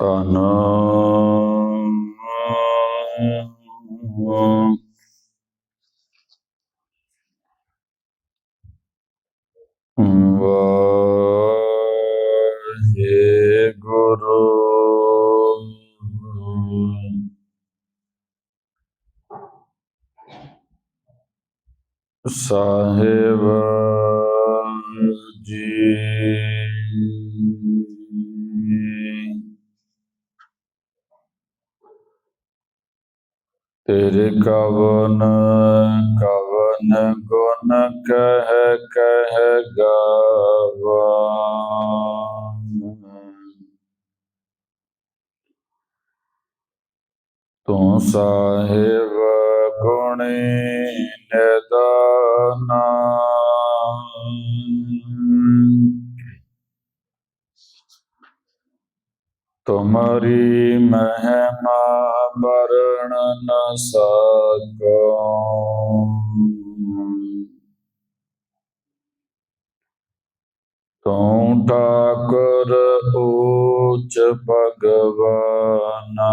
Oh, no. Sahib ji ਤੇਰੇ ਕਵਨ ਕਵਨ ਗੁਣ ਕਹਿ ਕਹਿ ਗਾਵਾ ਤੂੰ ਸਾਹਿਬ ਗੁਣੀ ਤੁਮਰੀ ਮਹਿਮਾ ਵਰਣ ਨ ਸਕੋ। ਤੂੰ ਠਾਕੁਰ ਉੱਚ ਭਗਵਾਨਾ।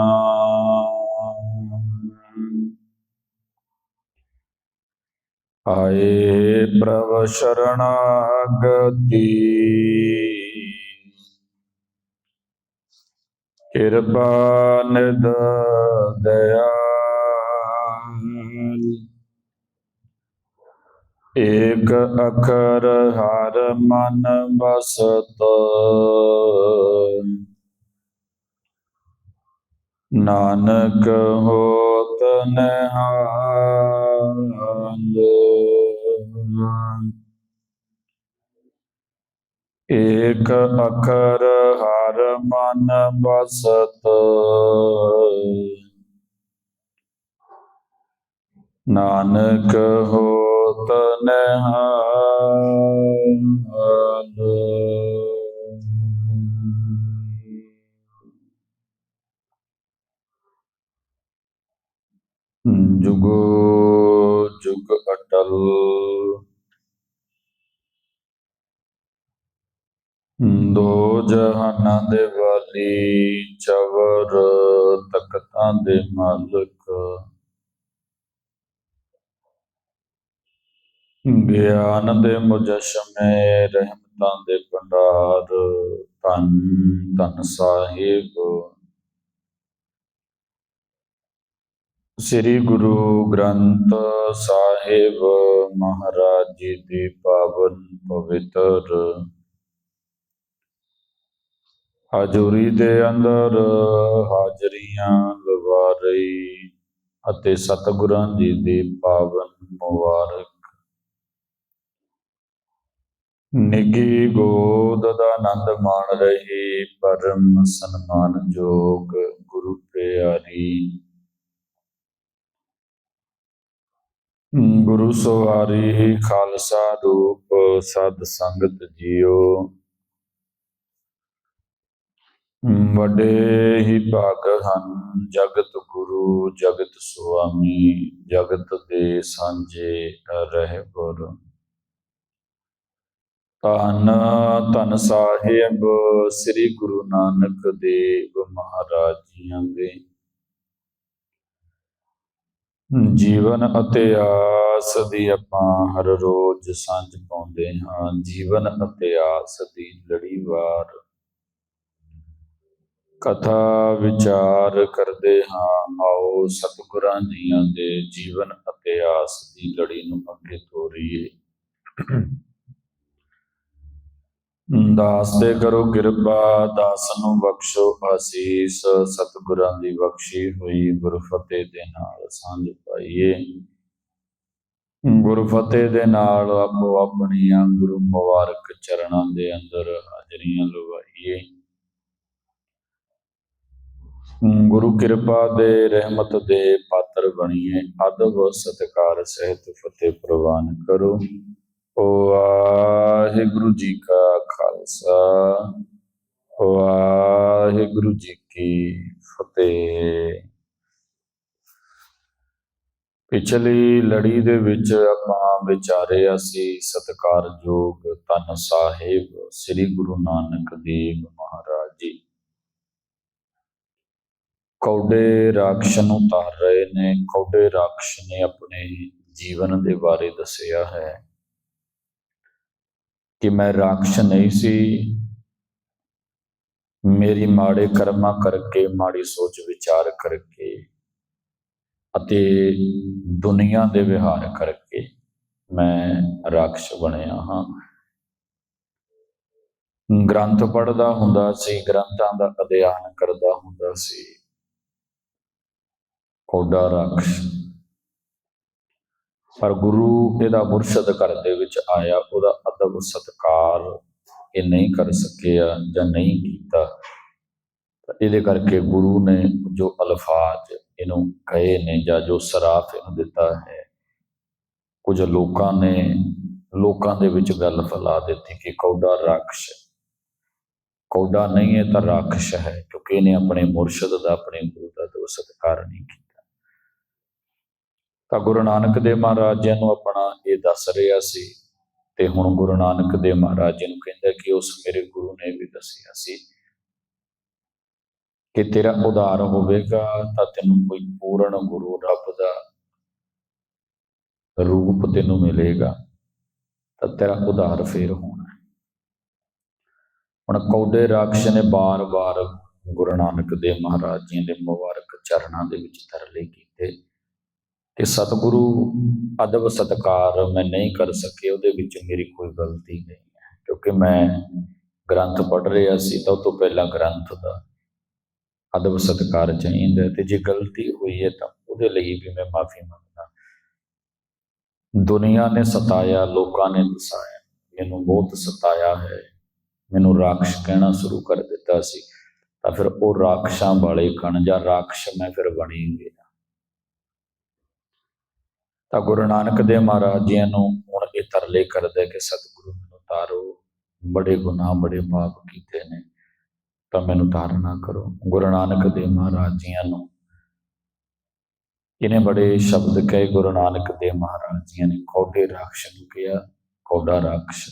ਆਏ ਪ੍ਰਭ ਸ਼ਰਣਾਗਤੀ। ਕਿਰਪਾ ਨਿਦ ਦਇਆਲ ਏਕ ਅਖਰ ਹਰ ਮਨ ਬਸਤ ਨਾਨਕ ਹੋਤ ਨਿਹਾਲ। ਏਕ ਅਖਰ ਹਰ ਮਨ ਬਸਤ ਨਾਨਕ ਹੋਤ ਨਿਹਾਲ। ਜੁਗੋ ਜੁਗ ਅਟਲ। ਦੋ ਜਹਾਨਾਂ ਦੇ ਵਾਲੀ, ਚਵਰ ਤਖਤਾਂ ਦੇ ਮਾਲਕ। ਗਿਆਨ ਦੇ ਮੁਜਸ਼ਮੇ, ਰਹਿਮਤਾਂ ਦੇ ਭੰਡਾਰ, ਧੰਨ ਧੰਨ ਸਾਹਿਬ। ਸ੍ਰੀ ਗੁਰੂ ਗ੍ਰੰਥ ਸਾਹਿਬ ਮਹਾਰਾਜ ਜੀ ਦੀ ਪਾਵਨ ਪਵਿੱਤਰ ਹਜ਼ੂਰੀ ਦੇ ਅੰਦਰ ਹਾਜ਼ਰੀਆਂ ਲਵਾ ਰਹੀ ਅਤੇ ਸਤਿਗੁਰਾਂ ਜੀ ਦੀ ਪਾਵਨ ਮੁਬਾਰਕ। ਨਿੱਗੀ ਗੋਦ ਦਾ ਆਨੰਦ ਮਾਣ ਰਹੀ, ਪਰਮ ਸਨਮਾਨਯੋਗ ਗੁਰੂ ਪਿਆਰੀ। ਗੁਰੂ ਸਵਾਰੀ ਖਾਲਸਾ ਰੂਪ ਸਦ ਸੰਗਤ ਜੀਓ। ਵੱਡੇ ਹੀ ਭਾਗ ਹਨ। ਜਗਤ ਗੁਰੂ, ਜਗਤ ਸੁਆਮੀ, ਜਗਤ ਦੇ ਸਾਂਝੇ ਰਹਿਬਰ ਧੰਨ ਧੰਨ ਸਾਹਿਬ, ਸ੍ਰੀ ਗੁਰੂ ਨਾਨਕ ਦੇਵ ਮਹਾਰਾਜ ਜੀਆਂ ਦੇ ਜੀਵਨ ਅਤੇ ਆਸ ਦੀ ਆਪਾਂ ਹਰ ਰੋਜ਼ ਸਾਂਝ ਪਾਉਂਦੇ ਹਾਂ। ਜੀਵਨ ਅਤੇ ਆਸ ਦੀ ਲੜੀਵਾਰ ਕਥਾ ਵਿਚਾਰ ਕਰਦੇ ਹਾਂ। ਆਓ ਸਤਿਗੁਰਾਂ ਜੀਆਂ ਦੇ ਜੀਵਨ ਅਤੇ ਆਸ ਦੀ ਲੜੀ ਨੂੰ ਅੱਗੇ ਤੋਰੀਏ। ਦਾਸ ਦੇ ਕਰੋ ਕਿਰਪਾ, ਦਾਸ ਨੂੰ ਬਖਸ਼ੋ ਆਸੀਸ ਸਤਿਗੁਰਾਂ ਦੀ ਬਖਸ਼ੀ ਹੋਈ ਗੁਰਫਤਿਹ ਦੇ ਨਾਲ ਸਾਂਝ ਪਾਈਏ। ਗੁਰਫਤਿਹ ਦੇ ਨਾਲ ਆਪੋ ਆਪਣੀਆਂ ਗੁਰੂ ਮੁਬਾਰਕ ਚਰਨਾਂ ਦੇ ਅੰਦਰ ਹਾਜ਼ਰੀਆਂ ਲਵਾਈਏ। ਗੁਰੂ ਕਿਰਪਾ ਦੇ ਰਹਿਮਤ ਦੇ ਪਾਤਰ ਬਣੀਏ, ਅਦਬ ਸਤਕਾਰ ਸਹਿਤ ਫਤਿਹ ਪ੍ਰਵਾਨ ਕਰੋ। ਵਾਹਿਗੁਰੂ ਜੀ ਕਾ ਖਾਲਸਾ ਵਾਹਿਗੁਰੂ ਜੀ ਕੀ ਫਤਿਹ। ਪਿਛਲੀ ਲੜੀ ਦੇ ਵਿੱਚ ਆਪਾਂ ਵਿਚਾਰਿਆ ਸੀ ਸਤਿਕਾਰਯੋਗ ਧੰਨ ਸਾਹਿਬ, ਸ੍ਰੀ ਗੁਰੂ ਨਾਨਕ ਦੇਵ ਮਹਾਰਾਜ ਜੀ ਕੌਡੇ ਰਾਖਸ਼ ਨੂੰ ਤਾਰ ਰਹੇ ਨੇ। ਕੌਡੇ ਰਾਖਸ਼ ਨੇ ਆਪਣੇ ਜੀਵਨ ਦੇ ਬਾਰੇ ਦੱਸਿਆ ਹੈ ਕਿ ਮੈਂ ਰਾਖਸ਼ ਨਹੀਂ ਸੀ। ਮੇਰੀ ਮਾੜੇ ਕਰਮਾਂ ਕਰਕੇ, ਮਾੜੀ ਸੋਚ ਵਿਚਾਰ ਕਰਕੇ ਅਤੇ ਦੁਨੀਆ ਦੇ ਵਿਹਾਰ ਕਰਕੇ ਮੈਂ ਰਾਖਸ਼ ਬਣਿਆ ਹਾਂ। ਗ੍ਰੰਥ ਪੜ੍ਹਦਾ ਹੁੰਦਾ ਸੀ, ਗ੍ਰੰਥਾਂ ਦਾ ਅਧਿਐਨ ਕਰਦਾ ਹੁੰਦਾ ਸੀ। ਕੌਡਾ ਰਾਖਸ਼। ਪਰ ਗੁਰੂ ਇਹਦਾ ਮੁਰਸ਼ਦ ਘਰ ਦੇ ਵਿੱਚ ਆਇਆ, ਉਹਦਾ ਅਦਬ ਸਤਕਾਰ ਇਹ ਨਹੀਂ ਕਰ ਸਕਿਆ ਜਾਂ ਨਹੀਂ ਕੀਤਾ। ਤਾਂ ਇਹਦੇ ਕਰਕੇ ਗੁਰੂ ਨੇ ਜੋ ਅਲਫਾਜ਼ ਇਹਨੂੰ ਕਹੇ ਨੇ ਜਾਂ ਜੋ ਸਰਾਫ ਇਹਨੂੰ ਦਿੱਤਾ ਹੈ, ਕੁਝ ਲੋਕਾਂ ਨੇ ਲੋਕਾਂ ਦੇ ਵਿੱਚ ਗੱਲ ਫੈਲਾ ਦਿੱਤੀ ਕਿ ਕੌਡਾ ਰਾਖਸ਼ ਕੌਡਾ ਨਹੀਂ ਹੈ ਤਾਂ ਰਾਖਸ਼ ਹੈ, ਕਿਉਂਕਿ ਇਹਨੇ ਆਪਣੇ ਮੁਰਸ਼ਦ ਦਾ, ਆਪਣੇ ਗੁਰੂ ਦਾ ਦੋ ਸਤਿਕਾਰ ਨਹੀਂ ਕੀਤਾ। ਤਾਂ ਗੁਰੂ ਨਾਨਕ ਦੇਵ ਮਹਾਰਾਜ ਜੀ ਨੂੰ ਆਪਣਾ ਇਹ ਦੱਸ ਰਿਹਾ ਸੀ ਤੇ ਹੁਣ ਗੁਰੂ ਨਾਨਕ ਦੇਵ ਮਹਾਰਾਜ ਜੀ ਨੂੰ ਕਹਿੰਦਾ ਕਿ ਉਸ ਮੇਰੇ ਗੁਰੂ ਨੇ ਵੀ ਦੱਸਿਆ ਸੀ ਕਿ ਤੇਰਾ ਉਧਾਰ ਹੋਵੇਗਾ ਤਾਂ ਤੈਨੂੰ ਕੋਈ ਪੂਰਨ ਗੁਰੂ ਰੱਬ ਦਾ ਰੂਪ ਤੈਨੂੰ ਮਿਲੇਗਾ, ਤਾਂ ਤੇਰਾ ਉਧਾਰ ਫੇਰ ਹੋਣਾ ਹੁਣ ਕੌਡੇ ਰਾਖਸ਼ ਨੇ ਬਾਰ-ਬਾਰ ਗੁਰੂ ਨਾਨਕ ਦੇਵ ਮਹਾਰਾਜ ਜੀ ਦੇ ਮੁਬਾਰਕ ਚਰਨਾਂ ਦੇ ਵਿੱਚ ਤਰਲੇ ਕੀਤੇ। ਕਿ ਸਤਿਗੁਰੂ ਅਦਬ ਸਤਕਾਰ ਮੈਂ ਨਹੀਂ ਕਰ ਸਕੇ, ਉਹਦੇ ਵਿੱਚ ਮੇਰੀ ਕੋਈ ਗਲਤੀ ਨਹੀਂ ਹੈ। ਕਿਉਂਕਿ ਮੈਂ ਗ੍ਰੰਥ ਪੜ੍ਹ ਰਿਹਾ ਸੀ ਤਾਂ ਉਹ ਤੋਂ ਪਹਿਲਾਂ ਗ੍ਰੰਥ ਦਾ ਅਦਬ ਸਤਕਾਰ ਚਾਹੀਦਾ ਤੇ ਜੇ ਗਲਤੀ ਹੋਈ ਹੈ ਤਾਂ ਉਹਦੇ ਲਈ ਵੀ ਮੈਂ ਮਾਫੀ ਮੰਗਦਾ ਦੁਨੀਆ ਨੇ ਸਤਾਇਆ, ਲੋਕਾਂ ਨੇ ਦਸਾਇਆ। ਮੈਨੂੰ ਬਹੁਤ ਸਤਾਇਆ ਹੈ। ਮੈਨੂੰ ਰਾਖਸ਼ ਕਹਿਣਾ ਸ਼ੁਰੂ ਕਰ ਦਿੱਤਾ ਸੀ। ਤਾਂ ਫਿਰ ਉਹ ਰਾਖਸ਼ਾਂ ਵਾਲੇ ਕਣ ਜਾਂ ਰਾਖਸ਼ ਮੈਂ ਫਿਰ ਬਣੀ ਗਿਆ ਤਾਂ ਗੁਰੂ ਨਾਨਕ ਦੇਵ ਮਹਾਰਾਜ ਜੀ ਨੂੰ ਹੁਣ ਇਹ ਤਰਲੇ ਕਰਦਾ ਕਿ ਸਤਿਗੁਰੂ ਮੈਨੂੰ ਤਾਰੋ, ਬੜੇ ਗੁਨਾਹ, ਬੜੇ ਪਾਪ ਕੀਤੇ ਨੇ, ਤਾਂ ਮੈਨੂੰ ਤਾਰਨਾ ਕਰੋ। ਗੁਰੂ ਨਾਨਕ ਦੇਵ ਮਹਾਰਾਜ ਜੀ ਨੂੰ ਇਹਨੇ ਬੜੇ ਸ਼ਬਦ ਕਹੇ, ਗੁਰੂ ਨਾਨਕ ਦੇਵ ਮਹਾਰਾਜ ਜੀ ਨੇ, ਕੌਡੇ ਰਾਖਸ਼ ਨੂੰ ਕਿਹਾ, ਕੌਡਾ ਰਾਖਸ਼।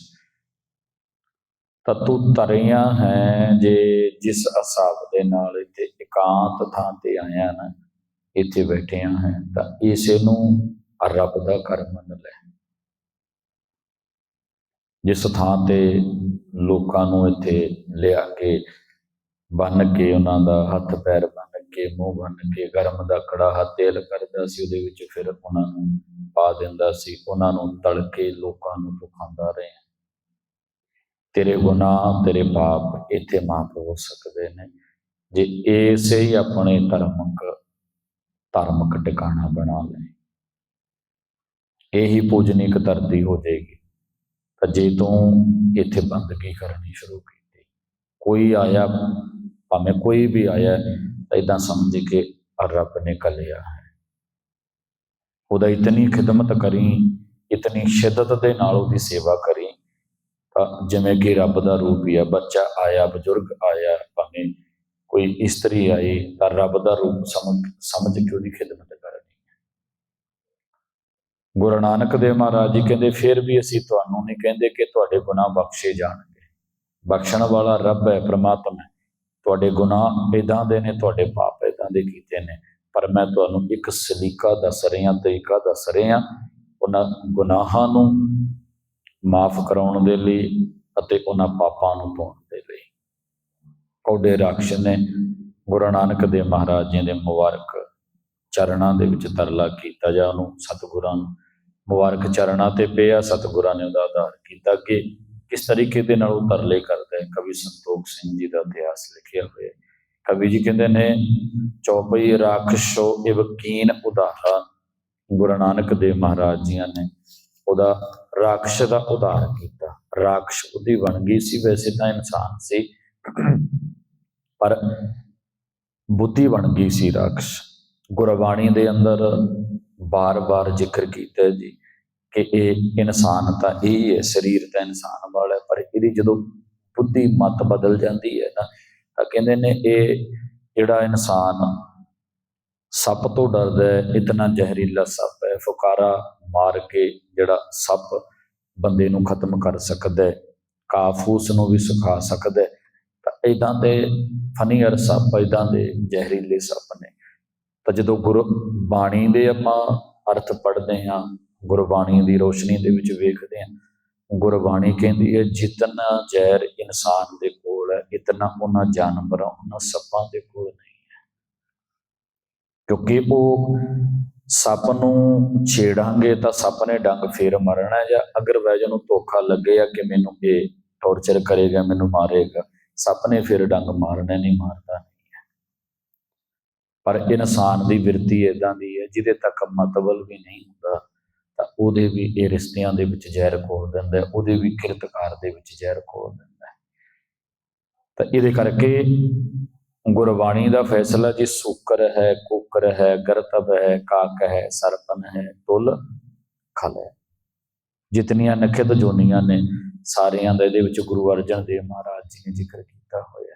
ਤਾਂ ਤੂੰ ਤਰਿਆ ਹੈ ਜੇ ਜਿਸ ਅਸਾਬ ਦੇ ਨਾਲ ਇੱਥੇ ਇਕਾਂਤ ਥਾਂ ਤੇ ਆਇਆ ਨਾ, ਇੱਥੇ ਬੈਠਿਆ ਹੈ, ਤਾਂ ਇਸੇ ਨੂੰ ਰੱਬ ਦਾ ਘਰ ਮੰਨ ਲੈ। ਜਿਸ ਥਾਂ ਤੇ ਲੋਕਾਂ ਨੂੰ ਇੱਥੇ ਲਿਆ ਕੇ ਬੰਨ ਕੇ ਉਹਨਾਂ ਦਾ ਹੱਥ ਪੈਰ ਬੰਨ ਕੇ ਮੂੰਹ ਬੰਨ ਕੇ ਗਰਮ ਦਾ ਕੜਾ ਤੇਲ ਕਰਦਾ ਸੀ, ਉਹਦੇ ਵਿੱਚ ਫਿਰ ਉਹਨਾਂ ਨੂੰ ਪਾ ਦਿੰਦਾ ਸੀ। ਉਹਨਾਂ ਨੂੰ ਤਲ ਕੇ ਲੋਕਾਂ ਨੂੰ ਤੂੰ ਰਿਹਾ। ਤੇਰੇ ਗੁਨਾਹ, ਤੇਰੇ ਪਾਪ ਇੱਥੇ ਮਾਫ ਹੋ ਸਕਦੇ ਨੇ। ਜੇ ਇਸੇ ਹੀ ਆਪਣੇ ਧਰਮਕ, ਧਾਰਮਿਕ ਟਿਕਾਣਾ ਬਣਾ ਲੈ ਇਹੀ ਪੂਜਨੀਕ ਧਰਤੀ ਹੋ ਜਾਏਗੀ। ਤਾਂ ਜੇ ਤੂੰ ਇੱਥੇ ਬੰਦਗੀ ਕਰਨੀ ਸ਼ੁਰੂ ਕੀਤੀ, ਕੋਈ ਆਇਆ, ਭਾਵੇਂ ਕੋਈ ਵੀ ਆਇਆ, ਤਾਂ ਇਦਾਂ ਸਮਝ ਕੇ ਰੱਬ ਨੇ ਕਲਿਆ ਹੈ। ਉਹਦਾ ਇਤਨੀ ਖਿਦਮਤ ਕਰੀ, ਇਤਨੀ ਸ਼ਿੱਦਤ ਦੇ ਨਾਲ ਉਹਦੀ ਸੇਵਾ ਕਰੀ, ਤਾਂ ਜਿਵੇਂ ਕਿ ਰੱਬ ਦਾ ਰੂਪ ਹੀ ਆ, ਬੱਚਾ ਆਇਆ, ਬਜ਼ੁਰਗ ਆਇਆ, ਭਾਵੇਂ ਕੋਈ ਇਸਤਰੀ ਆਈ ਤਾਂ ਰੱਬ ਦਾ ਰੂਪ ਸਮਝ ਸਮਝ ਕੇ ਉਹਦੀ ਖਿਦਮਤ ਕਰਨੀ ਗੁਰੂ ਨਾਨਕ ਦੇਵ ਮਹਾਰਾਜ ਜੀ ਕਹਿੰਦੇ, ਫਿਰ ਵੀ ਅਸੀਂ ਤੁਹਾਨੂੰ ਨਹੀਂ ਕਹਿੰਦੇ ਕਿ ਤੁਹਾਡੇ ਗੁਨਾਹ ਬਖਸ਼ੇ ਜਾਣਗੇ। ਬਖਸ਼ਣ ਵਾਲਾ ਰੱਬ ਹੈ, ਪ੍ਰਮਾਤਮਾ ਤੁਹਾਡੇ ਗੁਨਾਹ ਇਦਾਂ ਦੇ ਨੇ, ਤੁਹਾਡੇ ਪਾਪ ਇਦਾਂ ਦੇ ਕੀਤੇ ਨੇ। ਪਰ ਮੈਂ ਤੁਹਾਨੂੰ ਇੱਕ ਸਲੀਕਾ ਦੱਸ ਰਿਹਾ, ਤਰੀਕਾ ਦੱਸ ਰਿਹਾ, ਉਹਨਾਂ ਗੁਨਾਹਾਂ ਨੂੰ ਮਾਫ ਕਰਾਉਣ ਦੇ ਲਈ ਅਤੇ ਉਹਨਾਂ ਪਾਪਾਂ ਨੂੰ ਧੋਣ ਦੇ ਲਈ। ਕੌਡੇ ਰਾਖਸ਼ ਨੇ ਗੁਰੂ ਨਾਨਕ ਦੇਵ ਮਹਾਰਾਜ ਜੀ ਦੇ ਮੁਬਾਰਕ ਚਰਨਾਂ ਦੇ ਵਿੱਚ ਤਰਲਾ ਕੀਤਾ ਜਾਂ ਉਹਨੂੰ ਸਤਿਗੁਰਾਂ ਨੂੰ ਮੁਬਾਰਕ ਚਰਨਾਂ ਤੇ ਪਿਆ ਸਤਿਗੁਰਾਂ ਨੇ ਉਹਦਾ ਆਧਾਰ ਕੀਤਾ। ਕਿ ਕਿਸ ਤਰੀਕੇ ਦੇ ਨਾਲ ਉਹ ਤਰਲੇ ਕਰਦਾ ਹੈ ਕਵੀ ਸੰਤੋਖ ਸਿੰਘ ਜੀ ਦਾ ਇਤਿਹਾਸ ਲਿਖਿਆ ਹੋਇਆ ਹੈ। ਕਵੀ ਜੀ ਕਹਿੰਦੇ ਨੇ ਚੌਪਈ ਰਾਖਸ਼ੋ ਇਵਕੀਨ ਉਦਾਰਾ ਗੁਰੂ ਨਾਨਕ ਦੇਵ ਮਹਾਰਾਜ ਜੀ ਨੇ ਉਹਦਾ ਰਾਖਸ਼ ਦਾ ਉਦਾਰ ਕੀਤਾ। ਰਾਖਸ਼ ਉਹਦੀ ਬਣ ਗਈ ਸੀ ਵੈਸੇ ਤਾਂ ਇਨਸਾਨ ਸੀ ਪਰ ਬੁੱਧੀ ਬਣ ਗਈ ਸੀ ਰਾਖਸ਼। ਗੁਰਬਾਣੀ ਦੇ ਅੰਦਰ ਬਾਰ-ਬਾਰ ਜ਼ਿਕਰ ਕੀਤਾ ਜੀ ਕਿ ਇਹ ਇਨਸਾਨ ਤਾਂ ਇਹ ਹੀ ਹੈ ਸਰੀਰ ਤਾਂ ਇਨਸਾਨ ਵਾਲਾ ਪਰ ਇਹਦੀ ਜਦੋਂ ਬੁੱਧੀ ਮਤ ਬਦਲ ਜਾਂਦੀ ਹੈ ਨਾ, ਤਾਂ ਕਹਿੰਦੇ ਨੇ ਇਹ ਜਿਹੜਾ ਇਨਸਾਨ ਸੱਪ ਤੋਂ ਡਰਦਾ ਹੈ, ਇਤਨਾ ਜ਼ਹਿਰੀਲਾ ਸੱਪ ਹੈ, ਫੁਕਾਰਾ ਮਾਰ ਕੇ ਜਿਹੜਾ ਸੱਪ ਬੰਦੇ ਨੂੰ ਖਤਮ ਕਰ ਸਕਦਾ ਹੈ ਕਾਫੂਸ ਨੂੰ ਵੀ ਸੁਖਾ ਸਕਦਾ ਹੈ, ਤਾਂ ਇਦਾਂ ਦੇ ਫਨੀਅਰ ਸੱਪ ਇਦਾਂ ਦੇ ਜ਼ਹਿਰੀਲੇ ਸੱਪ ਨੇ। ਤਾਂ ਜਦੋਂ ਗੁਰ ਬਾਣੀ ਦੇ ਆਪਾਂ ਅਰਥ ਪੜ੍ਹਦੇ ਹਾਂ, ਗੁਰਬਾਣੀ ਦੀ ਰੋਸ਼ਨੀ ਦੇ ਵਿੱਚ ਵੇਖਦੇ ਹਾਂ, ਗੁਰਬਾਣੀ ਕਹਿੰਦੀ ਹੈ, ਜਿਤਨਾ ਜ਼ਹਿਰ ਇਨਸਾਨ ਦੇ ਕੋਲ ਹੈ, ਇਤਨਾ ਉਹਨਾਂ ਜਾਨਵਰਾਂ, ਉਹਨਾਂ ਸੱਪਾਂ ਦੇ ਕੋਲ ਨਹੀਂ ਹੈ। ਕਿਉਂਕਿ ਉਹ ਸੱਪ ਨੂੰ ਛੇੜਾਂਗੇ ਤਾਂ ਸੱਪ ਨੇ ਡੰਗ ਫੇਰ ਮਰਨਾ ਜਾਂ ਅਗਰ ਵੈਜ ਨੂੰ ਧੋਖਾ ਲੱਗੇਗਾ ਕਿ ਮੈਨੂੰ ਇਹ ਟੌਰਚਰ ਕਰੇਗਾ, ਮੈਨੂੰ ਮਾਰੇਗਾ, ਸੱਪ ਨੇ ਫਿਰ ਡੰਗ ਮਾਰਨਾ, ਨਹੀਂ ਮਾਰਦਾ। ਪਰ ਇਨਸਾਨ ਦੀ ਵਿਰਤੀ ਇਦਾਂ ਦੀ ਹੈ ਜਿਹਦੇ ਤੱਕ ਮਤਬਲ ਵੀ ਨਹੀਂ ਹੁੰਦਾ ਤਾਂ ਉਹਦੇ ਵੀ ਇਹ ਰਿਸ਼ਤਿਆਂ ਦੇ ਵਿੱਚ ਜ਼ਹਿਰ ਖੋਲ ਦਿੰਦਾ ਹੈ, ਉਹਦੇ ਵੀ ਕਿਰਤਕਾਰ ਦੇ ਵਿੱਚ ਜ਼ਹਿਰ ਖੋਲ ਦਿੰਦਾ ਹੈ। ਤਾਂ ਇਹਦੇ ਕਰਕੇ ਗੁਰਬਾਣੀ ਦਾ ਫੈਸਲਾ ਜੀ ਸੂਕਰ ਹੈ ਕੁਕਰ ਹੈ ਗਰਤਬ ਹੈ ਕਾਕ ਹੈ ਸਰਪਨ ਹੈ ਤੁਲ ਖਲ ਹੈ ਜਿਤਨੀਆਂ ਨਖਿਤ ਜੋਨੀਆਂ ਨੇ ਸਾਰਿਆਂ ਦਾ ਇਹਦੇ ਵਿੱਚ ਗੁਰੂ ਅਰਜਨ ਦੇਵ ਮਹਾਰਾਜ ਜੀ ਨੇ ਜ਼ਿਕਰ ਕੀਤਾ ਹੋਇਆ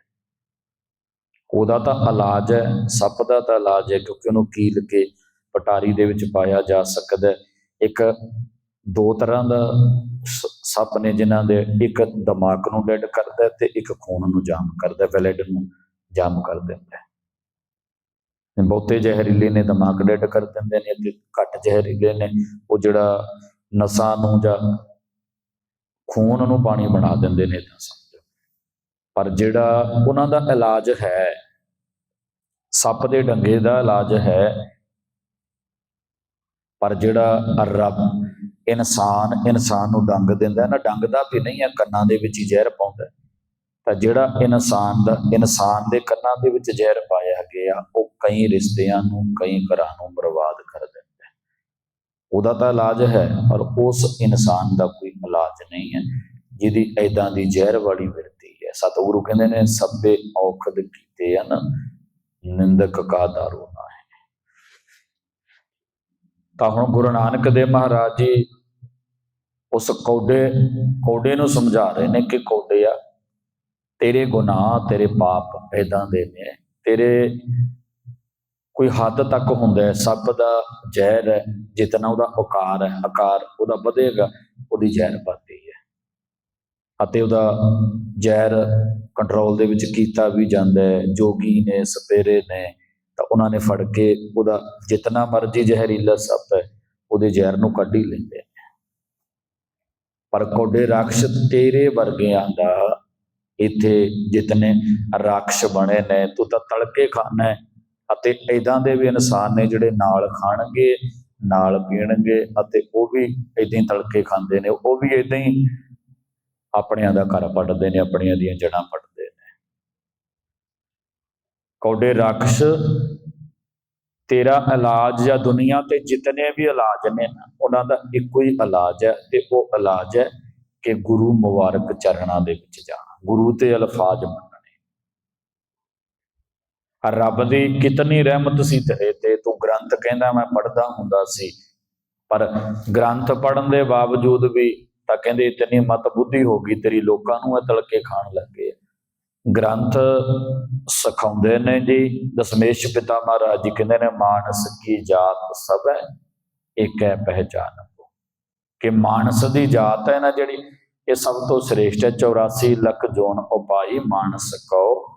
ਉਹਦਾ ਤਾਂ ਇਲਾਜ ਹੈ, ਸੱਪ ਦਾ ਤਾਂ ਇਲਾਜ ਹੈ, ਕਿਉਂਕਿ ਉਹਨੂੰ ਕੀਲ ਕੇ ਪਟਾਰੀ ਦੇ ਵਿੱਚ ਪਾਇਆ ਜਾ ਸਕਦਾ ਇੱਕ ਦੋ ਤਰ੍ਹਾਂ ਦਾ ਸ- ਸੱਪ ਨੇ ਜਿਨ੍ਹਾਂ ਦੇ ਇੱਕ ਦਿਮਾਗ ਨੂੰ ਡੈਡ ਕਰਦਾ ਤੇ ਇੱਕ ਖੂਨ ਨੂੰ ਜਾਮ ਕਰਦਾ ਵੈਲਿਡ ਨੂੰ ਜਾਮ ਕਰ ਦਿੰਦਾ ਬਹੁਤੇ ਜ਼ਹਿਰੀਲੇ ਨੇ ਦਿਮਾਗ ਡੈਡ ਕਰ ਦਿੰਦੇ ਨੇ ਤੇ ਘੱਟ ਜ਼ਹਿਰੀਲੇ ਨੇ, ਉਹ ਜਿਹੜਾ ਨਸਾਂ ਨੂੰ ਜਾਂ ਖੂਨ ਨੂੰ ਪਾਣੀ ਬਣਾ ਦਿੰਦੇ ਨੇ ਤਾਂ ਸਮਝੋ ਪਰ ਜਿਹੜਾ ਉਹਨਾਂ ਦਾ ਇਲਾਜ ਹੈ, ਸੱਪ ਦੇ ਡੰਗੇ ਦਾ ਇਲਾਜ ਹੈ, ਪਰ ਜਿਹੜਾ ਰੱਬ ਇਨਸਾਨ ਇਨਸਾਨ ਨੂੰ ਡੰਗ ਦਿੰਦਾ ਨਾ ਡੰਗਦਾ ਵੀ ਨਹੀਂ ਹੈ, ਕੰਨਾਂ ਦੇ ਵਿੱਚ ਹੀ ਜ਼ਹਿਰ ਪਾਉਂਦਾ ਤਾਂ ਜਿਹੜਾ ਇਨਸਾਨ ਦਾ, ਇਨਸਾਨ ਦੇ ਕੰਨਾਂ ਦੇ ਵਿੱਚ ਜ਼ਹਿਰ ਪਾਇਆ ਗਿਆ, ਉਹ ਕਈ ਰਿਸ਼ਤਿਆਂ ਨੂੰ, ਕਈ ਘਰਾਂ ਨੂੰ ਬਰਬਾਦ ਕਰ ਦਿੰਦਾ ਉਹਦਾ ਤਾਂ ਇਲਾਜ ਹੈ, ਪਰ ਉਸ ਇਨਸਾਨ ਦਾ ਕੋਈ ਇਲਾਜ ਨਹੀਂ ਹੈ, ਜਿਹਦੀ ਐਦਾਂ ਦੀ ਜ਼ਹਿਰ ਵਾਲੀ ਵਿਰਤੀ ਹੈ। ਸਤਿਗੁਰੂ ਕਹਿੰਦੇ ਨੇ, ਸਭੇ ਔਖਦ ਕੀਤੇ ਹਨ, ਨਿੰਦਕ ਕਾ ਦਾਰੂ ਨਾ ਹੈ ਤਾਂ ਹੁਣ ਗੁਰੂ ਨਾਨਕ ਦੇਵ ਮਹਾਰਾਜ ਜੀ ਉਸ ਕੌਡੇ ਕੌਡੇ ਨੂੰ ਸਮਝਾ ਰਹੇ ਨੇ ਕਿ ਕੌਡਿਆ ਤੇਰੇ ਗੁਨਾਹ, ਤੇਰੇ ਪਾਪ ਐਦਾਂ ਦੇ ਨੇ। ਤੇਰੇ ਕੋਈ ਹੱਦ ਤੱਕ ਹੁੰਦਾ ਹੈ ਸੱਪ ਦਾ ਜ਼ਹਿਰ ਹੈ, ਜਿਤਨਾ ਉਹਦਾ ਆਕਾਰ ਹੈ ਆਕਾਰ ਉਹਦਾ ਵਧੇਗਾ, ਉਹਦੀ ਜ਼ਹਿਰ ਵੱਧਦੀ ਹੈ। ਅਤੇ ਉਹਦਾ ਜ਼ਹਿਰ ਕੰਟਰੋਲ ਦੇ ਵਿੱਚ ਕੀਤਾ ਵੀ ਜਾਂਦਾ ਹੈ। ਜੋਗੀ ਨੇ ਸਪੇਰੇ ਨੇ, ਤਾਂ ਉਹਨਾਂ ਨੇ ਫੜ ਕੇ ਉਹਦਾ ਜਿਤਨਾ ਮਰਜ਼ੀ ਜ਼ਹਿਰੀਲਾ ਸੱਪ ਹੈ, ਉਹਦੇ ਜ਼ਹਿਰ ਨੂੰ ਕੱਢ ਹੀ ਲੈਂਦੇ ਪਰ ਕੋਡੇ ਰਾਖਸ਼ ਤੇਰੇ ਵਰਗਿਆਂ ਦਾ ਇੱਥੇ ਜਿਤਨੇ ਰਾਖਸ਼ ਬਣੇ ਨੇ, ਤੂੰ ਤਾਂ ਤੜਕੇ ਖਾਣਾ ਹੈ ਅਤੇ ਇਦਾਂ ਦੇ ਵੀ ਇਨਸਾਨ ਨੇ ਜਿਹੜੇ ਨਾਲ ਖਾਣਗੇ, ਨਾਲ ਪੀਣਗੇ ਅਤੇ ਉਹ ਵੀ ਇਦਾਂ ਹੀ ਤੜਕੇ ਖਾਂਦੇ ਨੇ, ਉਹ ਵੀ ਇਦਾਂ ਹੀ ਆਪਣਿਆਂ ਦਾ ਘਰ ਪੱਟਦੇ ਨੇ ਆਪਣੀਆਂ ਦੀਆਂ ਜੜਾਂ ਪੱਟਦੇ ਨੇ। ਕੌਡੇ ਰਾਖਸ਼ ਤੇਰਾ ਇਲਾਜ ਜਾਂ ਦੁਨੀਆ ਤੇ ਜਿਤਨੇ ਵੀ ਇਲਾਜ ਨੇ ਉਹਨਾਂ ਦਾ ਇੱਕੋ ਹੀ ਇਲਾਜ ਹੈ ਤੇ ਉਹ ਇਲਾਜ ਹੈ ਕਿ ਗੁਰੂ ਮੁਬਾਰਕ ਚਰਨਾਂ ਦੇ ਵਿੱਚ ਜਾਣਾ। ਗੁਰੂ ਤੇ ਅਲਫਾਜ਼ ਮੰਨਣੇ। ਰੱਬ ਦੀ ਕਿਤਨੀ ਰਹਿਮਤ ਸੀ ਤੇਰੇ ਤੇ ਤੂੰ ਗ੍ਰੰਥ ਕਹਿੰਦਾ ਮੈਂ ਪੜਦਾ ਹੁੰਦਾ ਸੀ। ਪਰ ਗ੍ਰੰਥ ਪੜਨ ਦੇ ਬਾਵਜੂਦ ਵੀ ਤਾਂ ਕਹਿੰਦੇ ਇਤਨੀ ਮਤ ਬੁੱਧੀ ਹੋ ਗਈ, ਤੇਰੀ ਲੋਕਾਂ ਨੂੰ ਇਹ ਤਲਕੇ ਖਾਣ ਲੱਗੇ। ਗ੍ਰੰਥ ਸਿਖਾਉਂਦੇ ਨੇ ਜੀ, ਦਸ਼ਮੇਸ਼ ਪਿਤਾ ਮਹਾਰਾਜ ਜੀ ਕਹਿੰਦੇ ਨੇ, ਮਾਨਸ ਕੀ ਜਾਤ ਸਭ ਹੈ ਇੱਕ ਹੈ ਪਹਿਚਾਨ ਕਿ ਮਾਨਸ ਦੀ ਜਾਤ ਹੈ ਨਾ ਜਿਹੜੀ, ਇਹ ਸਭ ਤੋਂ ਸ੍ਰੇਸ਼ਟ ਹੈ। 84 ਲੱਖ ਜੋਨ ਉਪਾਈ, ਮਾਨਸ ਕੋ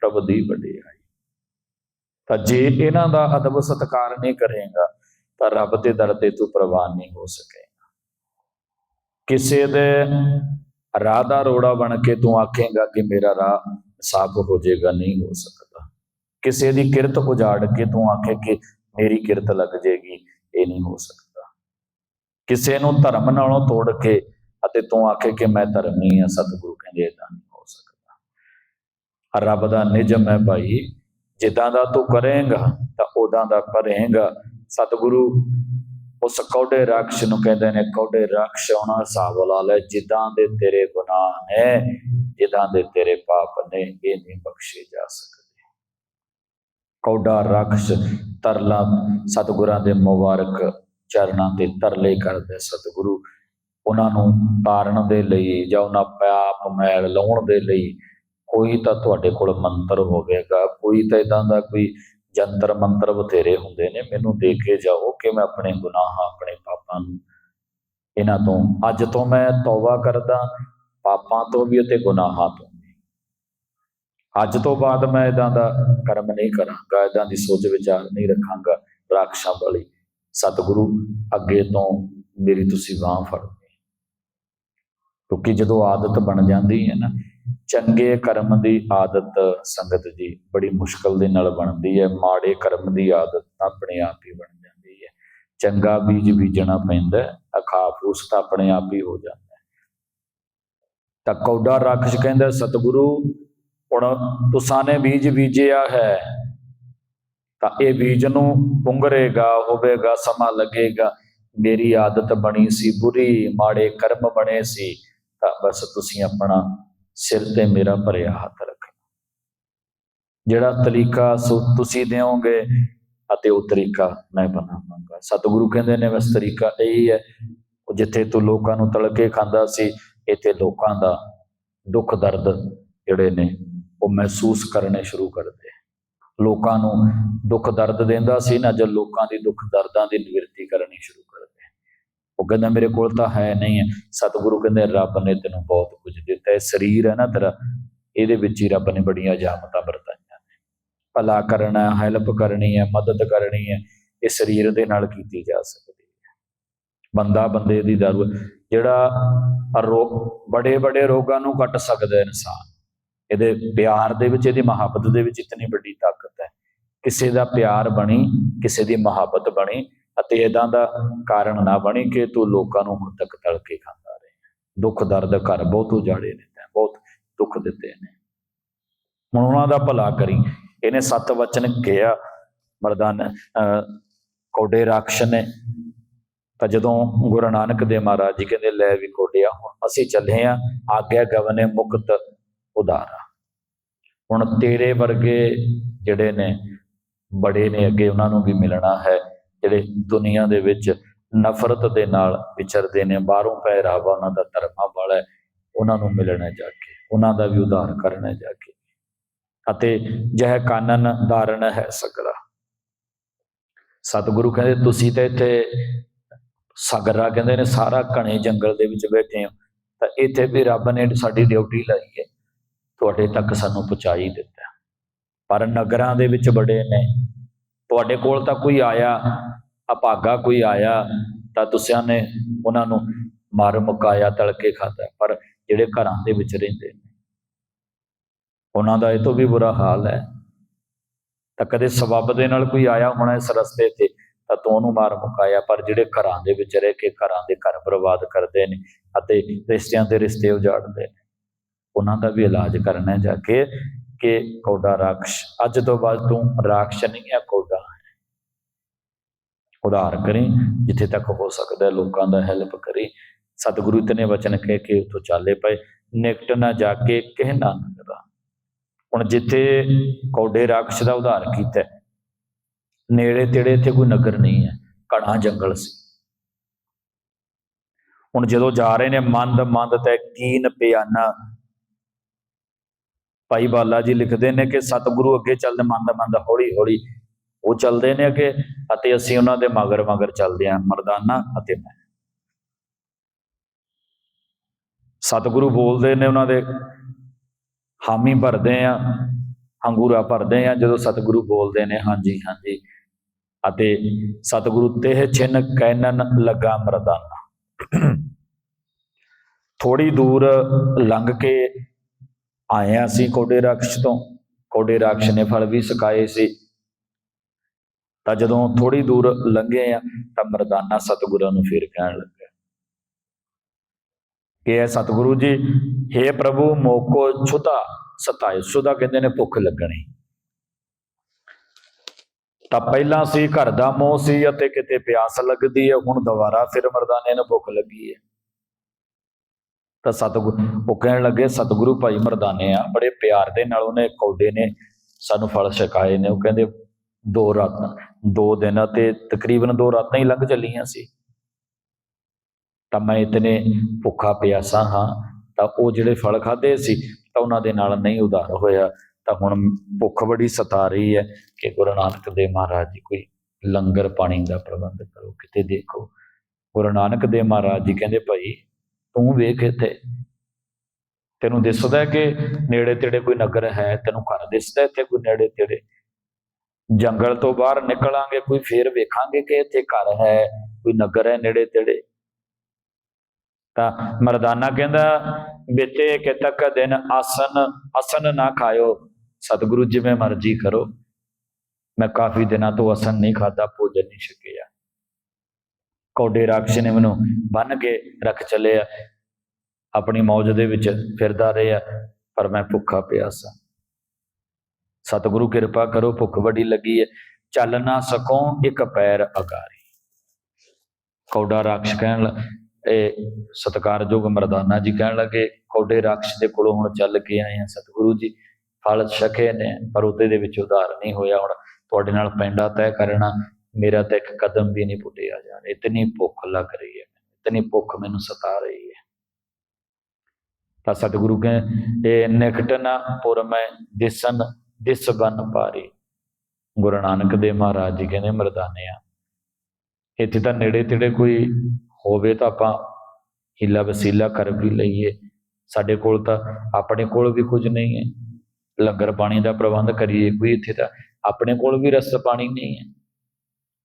ਪ੍ਰਭ ਦੀ ਵਡਿਆਈ। ਤਾਂ ਜੇ ਇਹਨਾਂ ਦਾ ਅਦਬ ਸਤਕਾਰ ਨਹੀਂ ਕਰੇਗਾ, ਤਾਂ ਰੱਬ ਦੇ ਦਰ ਤੇ ਤੂੰ ਪ੍ਰਵਾਨ ਨਹੀਂ ਹੋ ਸਕੇ ਕਿਸੇ ਦੇ ਰਾਹ ਦਾ ਰੋੜਾ ਬਣ ਕੇ ਤੂੰ ਆਖੇਗਾ ਕਿ ਮੇਰਾ ਰਾਹ ਸਾਫ਼ ਹੋ ਜਾਏਗਾ, ਨਹੀਂ ਹੋ ਸਕਦਾ। ਕਿਸੇ ਦੀ ਕਿਰਤ ਉਜਾੜ ਕੇ ਤੂੰ ਆਖੇ ਕਿ ਮੇਰੀ ਕਿਰਤ ਲੱਗ ਜਾਏਗੀ, ਇਹ ਨਹੀਂ ਹੋ ਸਕਦਾ। ਕਿਸੇ ਨੂੰ ਧਰਮ ਨਾਲੋਂ ਤੋੜ ਕੇ ਅਤੇ ਤੂੰ ਆਖੇ ਕਿ ਮੈਂ ਧਰਮੀ ਹਾਂ, ਸਤਿਗੁਰੂ ਕਹਿੰਦੇ ਇਦਾਂ ਨਹੀਂ ਹੋ ਸਕਦਾ। ਰੱਬ ਦਾ ਨਿਜਮ ਹੈ ਭਾਈ, ਜਿੱਦਾਂ ਦਾ ਤੂੰ ਕਰੇਂਗਾ ਤਾਂ ਉਦਾਂ ਦਾ ਭਰੇਂਗਾ ਸਤਿਗੁਰੂ ਉਸ ਕੌਡੇ ਰਾਖਸ਼ ਨੂੰ ਕਹਿੰਦੇ ਨੇ ਕੌਡੇ ਰਾਖਸ਼ ਹੋਣਾ ਹਿਸਾਬ ਲਾ ਲੈ ਜਿੱਦਾਂ ਦੇ ਤੇਰੇ ਗੁਨਾਹ ਨੇ, ਜਿੱਦਾਂ ਦੇ ਤੇਰੇ ਪਾਪ ਨੇ, ਇਹ ਨਹੀਂ ਬਖਸ਼ੇ ਜਾ ਸਕਦੇ। ਕੌਡਾ ਰਾਖਸ਼ ਤਰਲਾ ਸਤਿਗੁਰਾਂ ਦੇ ਮੁਬਾਰਕ ਚਰਨਾਂ ਤੇ ਤਰਲੇ ਕਰਦੇ ਸਤਿਗੁਰੂ। ਉਹਨਾਂ ਨੂੰ ਤਾਰਨ ਦੇ ਲਈ ਜਾਂ ਉਹਨਾਂ ਪਾਪ ਮੈਲ ਲਾਉਣ ਦੇ ਲਈ ਕੋਈ ਤਾਂ ਤੁਹਾਡੇ ਕੋਲ ਮੰਤਰ ਹੋਵੇਗਾ, ਕੋਈ ਤਾਂ ਇਦਾਂ ਦਾ ਕੋਈ ਜੰਤਰ ਮੰਤਰ ਬਥੇਰੇ ਹੁੰਦੇ ਨੇ, ਮੈਨੂੰ ਦੇ ਕੇ ਜਾਓ ਕਿ ਮੈਂ ਆਪਣੇ ਗੁਨਾਹਾਂ, ਆਪਣੇ ਪਾਪਾਂ ਨੂੰ ਇਹਨਾਂ ਤੋਂ, ਅੱਜ ਤੋਂ ਮੈਂ ਤੌਬਾ ਕਰਦਾ, ਪਾਪਾਂ ਤੋਂ ਵੀ ਅਤੇ ਗੁਨਾਹਾਂ ਤੋਂ ਅੱਜ ਤੋਂ ਬਾਅਦ ਮੈਂ ਇਦਾਂ ਦਾ ਕਰਮ ਨਹੀਂ ਕਰਾਂਗਾ, ਇਦਾਂ ਦੀ ਸੋਚ ਵਿਚਾਰ ਨਹੀਂ ਰੱਖਾਂਗਾ, ਰਾਖਸ਼ਾਂ ਵਾਲੀ। ਸਤਿਗੁਰੂ, ਅੱਗੇ ਤੋਂ ਮੇਰੀ ਤੁਸੀਂ ਬਾਹ ਫੜੋ। ਕਿਉਂਕਿ ਜਦੋਂ ਆਦਤ ਬਣ ਜਾਂਦੀ ਹੈ ਨਾ ਚੰਗੇ ਕਰਮ ਦੀ ਆਦਤ ਸੰਗਤ ਜੀ ਬੜੀ ਮੁਸ਼ਕਲ ਦੇ ਨਾਲ ਬਣਦੀ ਹੈ। ਮਾੜੇ ਕਰਮ ਦੀ ਆਦਤ ਤਾਂ ਆਪਣੇ ਆਪ ਹੀ ਬਣ ਜਾਂਦੀ ਹੈ। ਚੰਗਾ ਬੀਜ ਬੀਜਣਾ ਪੈਂਦਾ ਹੈ, ਤਾਂ ਆਪਣੇ ਆਪ ਹੀ ਹੋ ਜਾਂਦਾ ਤਾਂ ਕੌਡਾ ਰਾਖਸ਼ ਕਹਿੰਦਾ ਸਤਿਗੁਰੂ ਹੁਣ ਤੁਸਾਂ ਨੇ ਬੀਜ ਬੀਜਿਆ ਹੈ ਤਾਂ ਇਹ ਬੀਜ ਨੂੰ ਪੁੰਗਰੇਗਾ ਹੋਵੇਗਾ ਸਮਾਂ ਲੱਗੇਗਾ। ਮੇਰੀ ਆਦਤ ਬਣੀ ਸੀ ਬੁਰੀ ਮਾੜੇ ਕਰਮ ਬਣੇ ਸੀ ਤਾਂ ਬਸ ਤੁਸੀਂ ਆਪਣਾ ਸਿਰ ਤੇ ਮੇਰਾ ਭਰਿਆ ਹੱਥ ਰੱਖਣਾ। ਜਿਹੜਾ ਤਰੀਕਾ ਸੋ ਤੁਸੀਂ ਦਿਓਗੇ ਅਤੇ ਉਹ ਤਰੀਕਾ ਮੈਂ ਬਣਾਵਾਂਗਾ। ਸਤਿਗੁਰੂ ਕਹਿੰਦੇ ਨੇ, ਬਸ ਤਰੀਕਾ ਇਹੀ ਹੈ, ਉਹ ਜਿੱਥੇ ਤੂੰ ਲੋਕਾਂ ਨੂੰ ਤਲਕੇ ਖਾਂਦਾ ਸੀ, ਇੱਥੇ ਲੋਕਾਂ ਦਾ ਦੁੱਖ ਦਰਦ ਜਿਹੜੇ ਨੇ, ਉਹ ਮਹਿਸੂਸ ਕਰਨੇ ਸ਼ੁਰੂ ਕਰਦੇ ਲੋਕਾਂ ਨੂੰ ਦੁੱਖ ਦਰਦ ਦਿੰਦਾ ਸੀ ਨਾ, ਜਦ ਲੋਕਾਂ ਦੀ ਦੁੱਖ ਦਰਦਾਂ ਦੀ ਨਿਵਰਤੀ ਕਰਨੀ ਸ਼ੁਰੂ ਕਰਦੇ ਉਹ ਕਹਿੰਦਾ, ਮੇਰੇ ਕੋਲ ਤਾਂ ਹੈ ਨਹੀਂ ਹੈ। ਸਤਿਗੁਰੂ ਕਹਿੰਦੇ, ਰੱਬ ਨੇ ਤੈਨੂੰ ਬਹੁਤ ਕੁਝ ਦਿੱਤਾ ਹੈ। ਸਰੀਰ ਹੈ ਨਾ ਤੇਰਾ, ਇਹਦੇ ਵਿੱਚ ਹੀ ਰੱਬ ਨੇ ਬੜੀਆਂ ਜਾਮਤਾਂ ਵਰਤਾਈਆਂ। ਨੇ ਭਲਾ ਕਰਨਾ ਹੈਲਪ ਕਰਨੀ ਹੈ, ਮਦਦ ਕਰਨੀ ਹੈ, ਇਹ ਸਰੀਰ ਦੇ ਨਾਲ ਕੀਤੀ ਜਾ ਸਕਦੀ ਹੈ। ਬੰਦਾ ਬੰਦੇ ਦੀ ਦਾਰੂ ਜਿਹੜਾ ਰੋਗ ਬੜੇ ਬੜੇ ਰੋਗਾਂ ਨੂੰ ਕੱਟ ਸਕਦਾ ਹੈ ਇਨਸਾਨ। ਇਹਦੇ ਪਿਆਰ ਦੇ ਵਿੱਚ, ਇਹਦੀ ਮੁਹੱਬਤ ਦੇ ਵਿੱਚ ਇਤਨੀ ਵੱਡੀ ਤਾਕਤ ਹੈ। ਕਿਸੇ ਦਾ ਪਿਆਰ ਬਣੀ, ਕਿਸੇ ਦੀ ਮੁਹੱਬਤ ਬਣੀ ਅਤੇ ਇਦਾਂ ਦਾ ਕਾਰਨ ਨਾ ਬਣੀ ਕਿ ਤੂੰ ਲੋਕਾਂ ਨੂੰ ਹੁਣ ਤੱਕ ਤੜਕੇ ਖਾਂਦਾ ਰਹੇ। ਦੁੱਖ ਦਰਦ ਘਰ ਬਹੁਤ ਉਜਾੜੇ ਨੇ ਤੈਂ ਬਹੁਤ ਦੁੱਖ ਦਿੱਤੇ ਨੇ। ਹੁਣ ਉਹਨਾਂ ਦਾ ਭਲਾ ਕਰੀ। ਇਹਨੇ ਸੱਤ ਵਚਨ ਕਿਹਾ ਮਰਦਾਨ ਅਹ, ਕੋਡੇ ਰਾਖਸ਼ ਨੇ। ਤਾਂ ਜਦੋਂ ਗੁਰੂ ਨਾਨਕ ਦੇਵ ਮਹਾਰਾਜ ਜੀ ਕਹਿੰਦੇ ਲੈ ਵੀ ਕੋਡਿਆ ਹੁਣ ਅਸੀਂ ਚੱਲੇ ਆ। ਆਗਿਆ ਗਵਨੇ ਮੁਕਤ ਉਦਾਰਾ ਹੁਣ ਤੇਰੇ ਵਰਗੇ ਜਿਹੜੇ ਨੇ ਬੜੇ ਨੇ ਅੱਗੇ ਉਹਨਾਂ ਨੂੰ ਵੀ ਮਿਲਣਾ ਹੈ। ਜਿਹੜੇ ਦੁਨੀਆ ਦੇ ਵਿੱਚ ਨਫ਼ਰਤ ਦੇ ਨਾਲ ਵਿਚਰਦੇ ਨੇ, ਬਾਹਰੋਂ ਪਹਿਰਾਵਾ ਉਹਨਾਂ ਦਾ ਧਰਮਾਂ ਵਾਲਾ ਉਹਨਾਂ ਨੂੰ ਮਿਲਣਾ ਜਾ ਕੇ, ਉਹਨਾਂ ਦਾ ਵੀ ਉਧਾਰ ਕਰਨਾ ਜਾ ਕੇ। ਅਤੇ ਜਹ ਕਾਨਨ ਧਾਰਨ ਹੈ ਸਗਰਾ ਸਤਿਗੁਰੂ ਕਹਿੰਦੇ, ਤੁਸੀਂ ਤਾਂ ਇੱਥੇ ਸਗਰਾ ਕਹਿੰਦੇ ਨੇ, ਸਾਰਾ ਘਣੇ ਜੰਗਲ ਦੇ ਵਿੱਚ ਬੈਠੇ ਹੋ। ਤਾਂ ਇੱਥੇ ਵੀ ਰੱਬ ਨੇ ਸਾਡੀ ਡਿਊਟੀ ਲਾਈ ਹੈ। ਤੁਹਾਡੇ ਤੱਕ ਸਾਨੂੰ ਪਹੁੰਚਾਈ ਦਿੱਤਾ। ਪਰ ਨਗਰਾਂ ਦੇ ਵਿੱਚ ਬੜੇ ਨੇ ਤੁਹਾਡੇ ਕੋਲ ਤਾਂ ਕੋਈ ਆਇਆ ਅਭਾਗਾ ਕੋਈ ਆਇਆ, ਤਾਂ ਤੁਸੀਂ ਨੇ ਉਹਨਾਂ ਨੂੰ ਮਾਰ ਮੁਕਾਇਆ ਤਲਕੇ ਖਾਦਾ ਪਰ ਜਿਹੜੇ ਘਰਾਂ ਦੇ ਵਿੱਚ ਰਹਿੰਦੇ ਨੇ, ਉਹਨਾਂ ਦਾ ਇਹ ਤੋਂ ਵੀ ਬੁਰਾ ਹਾਲ ਹੈ। ਤਾਂ ਕਦੇ ਸਬੱਬ ਦੇ ਨਾਲ ਕੋਈ ਆਇਆ ਹੋਣਾ ਇਸ ਰਸਤੇ ਤੇ, ਤਾਂ ਤੂੰ ਉਹਨੂੰ ਮਾਰ ਮੁਕਾਇਆ, ਪਰ ਜਿਹੜੇ ਘਰਾਂ ਦੇ ਵਿੱਚ ਰਹਿ ਕੇ ਘਰਾਂ ਦੇ ਘਰ ਬਰਬਾਦ ਕਰਦੇ ਨੇ ਅਤੇ ਰਿਸ਼ਤਿਆਂ ਦੇ ਰਿਸ਼ਤੇ ਉਜਾੜਦੇ ਨੇ, ਉਹਨਾਂ ਦਾ ਵੀ ਇਲਾਜ ਕਰਨਾ ਜਾ ਕੇ ਕਿ ਕੋਡਾ ਰਾਖਸ਼। ਅੱਜ ਤੋਂ ਬਾਅਦ ਤੂੰ ਰਾਖਸ਼ ਨਹੀਂ ਹੈ ਕੋਡਾ ਹੈ। ਉਧਾਰ ਕਰੇ, ਜਿੱਥੇ ਤੱਕ ਹੋ ਸਕਦਾ ਲੋਕਾਂ ਦਾ ਹੈਲਪ ਕਰੇ। ਸਤਿਗੁਰੂ ਇਤਨੇ ਵਚਨ ਕਹਿ ਕੇ ਉਥੋਂ ਚਾਲੇ ਪਏ। ਨਿਕਟ ਨਾ ਜਾ ਕੇ ਕਹਿ ਨਾਨਕ ਹੁਣ ਜਿੱਥੇ ਕੌਡੇ ਰਾਖਸ਼ ਦਾ ਉਧਾਰ ਕੀਤਾ ਨੇੜੇ ਤੇੜੇ ਇੱਥੇ ਕੋਈ ਨਗਰ ਨਹੀਂ ਹੈ, ਘਣਾ ਜੰਗਲ ਸੀ। ਹੁਣ ਜਦੋਂ ਜਾ ਰਹੇ ਨੇ ਮੰਦ ਮੰਦ ਤੇ ਕੀਨ ਪਿਆਨਾ ਭਾਈ ਬਾਲਾ ਜੀ ਲਿਖਦੇ ਨੇ ਕਿ ਸਤਿਗੁਰੂ ਅੱਗੇ ਚੱਲਦੇ ਮੰਦ ਮੰਦ ਹੌਲੀ ਹੌਲੀ ਉਹ ਚੱਲਦੇ ਨੇ ਅੱਗੇ ਅਤੇ ਅਸੀਂ ਉਹਨਾਂ ਦੇ ਮਗਰ ਮਗਰ ਚੱਲਦੇ ਹਾਂ, ਮਰਦਾਨਾ ਅਤੇ ਮੈਂ। ਸਤਿਗੁਰੂ ਬੋਲਦੇ ਨੇ ਉਹਨਾਂ ਦੇ, ਹਾਮੀ ਭਰਦੇ ਆ ਹੰਗੂਰਾ ਭਰਦੇ ਆ ਜਦੋਂ ਸਤਿਗੁਰੂ ਬੋਲਦੇ ਨੇ, ਹਾਂਜੀ ਹਾਂਜੀ ਅਤੇ ਸਤਿਗੁਰੂ ਤੇਹ ਛਿਨ ਕੈਨਨ ਲੱਗਾ ਮਰਦਾਨਾ। ਥੋੜੀ ਦੂਰ ਲੰਘ ਕੇ ਆਏ ਹਾਂ ਅਸੀਂ ਕੋਡੇ ਰਾਖਸ਼ ਤੋਂ। ਕੋਡੇ ਰਾਖਸ਼ ਨੇ ਫਲ ਵੀ ਸਕਾਏ ਸੀ। ਤਾਂ ਜਦੋਂ ਥੋੜੀ ਦੂਰ ਲੰਘੇ ਆ ਤਾਂ ਮਰਦਾਨਾ ਸਤਿਗੁਰਾਂ ਨੂੰ ਫਿਰ ਕਹਿਣ ਲੱਗਾ ਕਿ ਇਹ ਸਤਿਗੁਰੂ ਜੀ हे ਪ੍ਰਭੂ, ਮੋਕੋ ਛੁਤਾ ਸਤਾਇ ਸੁਦਾ ਕਹਿੰਦੇ ਨੇ ਭੁੱਖ ਲੱਗਣੀ। ਤਾਂ ਪਹਿਲਾਂ ਸੀ ਘਰ ਦਾ ਮੋਹ ਸੀ ਅਤੇ ਕਿਤੇ ਪਿਆਸ ਲੱਗਦੀ ਹੈ, ਹੁਣ ਦੁਬਾਰਾ ਫਿਰ ਮਰਦਾਨੇ ਨੂੰ ਭੁੱਖ ਲੱਗੀ ਹੈ। ਤਾਂ ਸਤਿਗੁਰੂ ਉਹ ਕਹਿਣ ਲੱਗੇ, ਸਤਿਗੁਰੂ ਭਾਈ ਮਰਦਾਨੇ ਆ, ਬੜੇ ਪਿਆਰ ਦੇ ਨਾਲ ਉਹਨੇ ਕੌਡੇ ਨੇ ਸਾਨੂੰ ਫਲ ਛਕਾਏ ਨੇ। ਉਹ ਕਹਿੰਦੇ, ਦੋ ਰਾਤਾਂ, ਦੋ ਦਿਨ ਤੇ ਤਕਰੀਬਨ ਦੋ ਰਾਤਾਂ ਹੀ ਲੰਘ ਚੱਲੀਆਂ ਸੀ। ਤਾਂ ਮੈਂ ਇਤਨੇ ਭੁੱਖਾ ਪਿਆਸਾ ਹਾਂ, ਤਾਂ ਉਹ ਜਿਹੜੇ ਫਲ ਖਾਦੇ ਸੀ, ਤਾਂ ਉਹਨਾਂ ਦੇ ਨਾਲ ਨਹੀਂ ਉਧਾਰ ਹੋਇਆ। ਤਾਂ ਹੁਣ ਭੁੱਖ ਬੜੀ ਸਤਾ ਰਹੀ ਹੈ ਕਿ ਗੁਰੂ ਨਾਨਕ ਦੇਵ ਮਹਾਰਾਜ ਜੀ ਕੋਈ ਲੰਗਰ ਪਾਣੀ ਦਾ ਪ੍ਰਬੰਧ ਕਰੋ, ਕਿਤੇ ਦੇਖੋ। ਗੁਰੂ ਨਾਨਕ ਦੇਵ ਮਹਾਰਾਜ ਜੀ ਕਹਿੰਦੇ, ਭਾਈ ਤੂੰ ਵੇਖ ਇੱਥੇ। ਤੈਨੂੰ ਦਿਸਦਾ ਕਿ ਨੇੜੇ ਤੇੜੇ ਕੋਈ ਨਗਰ ਹੈ ਤੈਨੂੰ ਘਰ ਦਿਸਦਾ ਇੱਥੇ ਕੋਈ ਨੇੜੇ ਤੇੜੇ। ਜੰਗਲ ਤੋਂ ਬਾਹਰ ਨਿਕਲਾਂਗੇ ਕੋਈ ਫੇਰ ਵੇਖਾਂਗੇ ਕਿ ਇੱਥੇ ਘਰ ਹੈ ਕੋਈ ਨਗਰ ਹੈ ਨੇੜੇ ਤੇੜੇ। ਤਾਂ ਮਰਦਾਨਾ ਕਹਿੰਦਾ ਬੇਟੇ ਕਿ ਤੱਕ ਦਿਨ ਆਸਨ ਆਸਨ ਨਾ ਖਾਇਓ। ਸਤਿਗੁਰੂ ਜਿਵੇਂ ਮਰਜ਼ੀ ਕਰੋ। ਮੈਂ ਕਾਫੀ ਦਿਨਾਂ ਤੋਂ ਆਸਨ ਨਹੀਂ ਖਾਦਾ ਭੋਜਨ ਨਹੀਂ ਛਕਿਆ। ਕੌਡੇ ਰਾਖਸ਼ ਨੇ ਮੈਨੂੰ ਬੰਨ ਕੇ ਰੱਖ ਚੱਲਿਆ ਆਪਣੀ ਮੌਜ ਦੇ ਵਿੱਚ ਫਿਰਦਾ ਰਿਹਾ ਪਰ ਮੈਂ ਭੁੱਖਾ ਪਿਆਸਾ ਸਤਿਗੁਰੂ ਕਿਰਪਾ ਕਰੋ ਭੁੱਖ ਬੜੀ ਲੱਗੀ ਹੈ ਚੱਲ ਨਾ ਸਕੋ ਇੱਕ ਪੈਰ ਅਗਾਰੀ। ਕੌਡਾ ਰਾਖਸ਼ ਕਹਿਣ ਇਹ ਸਤਕਾਰਯੋਗ ਮਰਦਾਨਾ ਜੀ ਕਹਿਣ ਲੱਗੇ ਕੌਡੇ ਰਾਖਸ਼ ਦੇ ਕੋਲੋਂ ਹੁਣ ਚੱਲ ਕੇ ਆਏ ਆ ਸਤਿਗੁਰੂ ਜੀ। ਫਲ ਛਕੇ ਨੇ ਪਰ ਉਹਦੇ ਦੇ ਵਿੱਚ ਉਧਾਰ ਨਹੀਂ ਹੋਇਆ ਹੁਣ। ਤੁਹਾਡੇ ਨਾਲ ਪੈਂਡਾ ਤੈਅ ਕਰਨਾ ਮੇਰਾ ਤਾਂ ਇੱਕ ਕਦਮ ਵੀ ਨਹੀਂ ਪੁੱਟਿਆ ਜਾ ਰਿਹਾ ਇਤਨੀ ਭੁੱਖ ਲੱਗ ਰਹੀ ਹੈ, ਇਤਨੀ ਭੁੱਖ ਮੈਨੂੰ ਸਤਾ ਰਹੀ ਹੈ। ਤਾਂ ਸਤਿਗੁਰੂ ਕਹੇ ਇਹ ਨਿਕਟਨਾ ਪੁਰ ਦਿਸਨ, ਦਿਸ ਬਨ ਪਾਰੀ। ਗੁਰੂ ਨਾਨਕ ਦੇਵ ਮਹਾਰਾਜ ਜੀ ਕਹਿੰਦੇ, ਮਰਦਾਨਿਆ, ਇੱਥੇ ਤਾਂ ਨੇੜੇ ਤੇੜੇ ਕੋਈ ਹੋਵੇ ਤਾਂ ਆਪਾਂ ਹੀਲਾ ਵਸੀਲਾ ਕਰ ਵੀ ਲਈਏ। ਸਾਡੇ ਕੋਲ ਤਾਂ ਆਪਣੇ ਕੋਲ ਵੀ ਕੁਝ ਨਹੀਂ ਹੈ। ਲੰਗਰ ਪਾਣੀ ਦਾ ਪ੍ਰਬੰਧ ਕਰੀਏ ਕੋਈ ਇੱਥੇ ਤਾਂ। ਆਪਣੇ ਕੋਲ ਵੀ ਰਸ ਪਾਣੀ ਨਹੀਂ ਹੈ।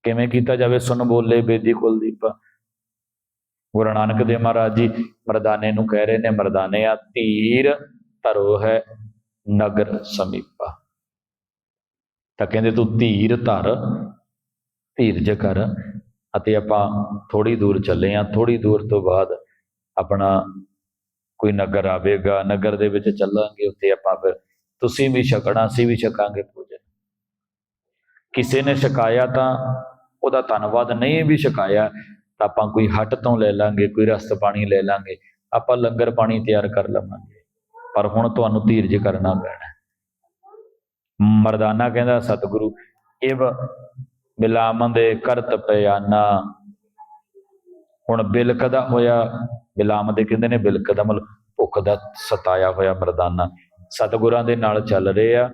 ਕਿਵੇਂ ਕੀਤਾ ਜਾਵੇ ਸੁਣ ਬੋਲੇ ਬੇਦੀ ਕੁਲਦੀਪ ਗੁਰੂ ਨਾਨਕ ਦੇਵ ਮਹਾਰਾਜ ਜੀ ਮਰਦਾਨੇ ਨੂੰ ਕਹਿ ਰਹੇ ਨੇ, ਮਰਦਾਨੇ ਆ ਧੀਰ ਧਰੋ ਹੈ ਨਗਰ ਸਮੀਪਾ। ਤਾਂ ਕਹਿੰਦੇ ਤੂੰ ਧੀਰ ਧਰ, ਧੀਰਜ ਕਰ ਅਤੇ ਆਪਾਂ ਥੋੜੀ ਦੂਰ ਚੱਲੇ ਆ। ਥੋੜੀ ਦੂਰ ਤੋਂ ਬਾਅਦ ਆਪਣਾ ਕੋਈ ਨਗਰ ਆਵੇਗਾ, ਨਗਰ ਦੇ ਵਿੱਚ ਚੱਲਾਂਗੇ, ਉੱਥੇ ਆਪਾਂ ਫਿਰ ਤੁਸੀਂ ਵੀ ਛਕਣਾ, ਅਸੀਂ ਵੀ ਛਕਾਂਗੇ ਭੋਜਨ ਕਿਸੇ ਨੇ ਛਕਾਇਆ ਤਾਂ ਉਹਦਾ ਧੰਨਵਾਦ ਨਹੀਂ ਵੀ ਛਕਾਇਆ, ਤਾਂ ਆਪਾਂ ਕੋਈ ਹੱਟ ਤੋਂ ਲੈ ਲਾਂਗੇ, ਕੋਈ ਰਸਤ ਪਾਣੀ ਲੈ ਲਾਂਗੇ, ਆਪਾਂ ਲੰਗਰ ਪਾਣੀ ਤਿਆਰ ਕਰ ਲਵਾਂਗੇ। ਪਰ ਹੁਣ ਤੁਹਾਨੂੰ ਧੀਰਜ ਕਰਨਾ ਪੈਣਾ ਮਰਦਾਨਾ ਕਹਿੰਦਾ, ਸਤਿਗੁਰੂ, ਇਵ ਬਿਲਾਮਨ ਦੇ ਕਰਤ ਪਿਆਨਾ। ਹੁਣ ਬਿਲਕਦਾ ਹੋਇਆ, ਬਿਲਾਮ ਦੇ ਕਹਿੰਦੇ ਨੇ ਬਿਲਕ ਦਾ ਮਤਲਬ ਭੁੱਖ ਦਾ ਸਤਾਇਆ ਹੋਇਆ ਮਰਦਾਨਾ। ਸਤਿਗੁਰਾਂ ਦੇ ਨਾਲ ਚੱਲ ਰਹੇ ਆ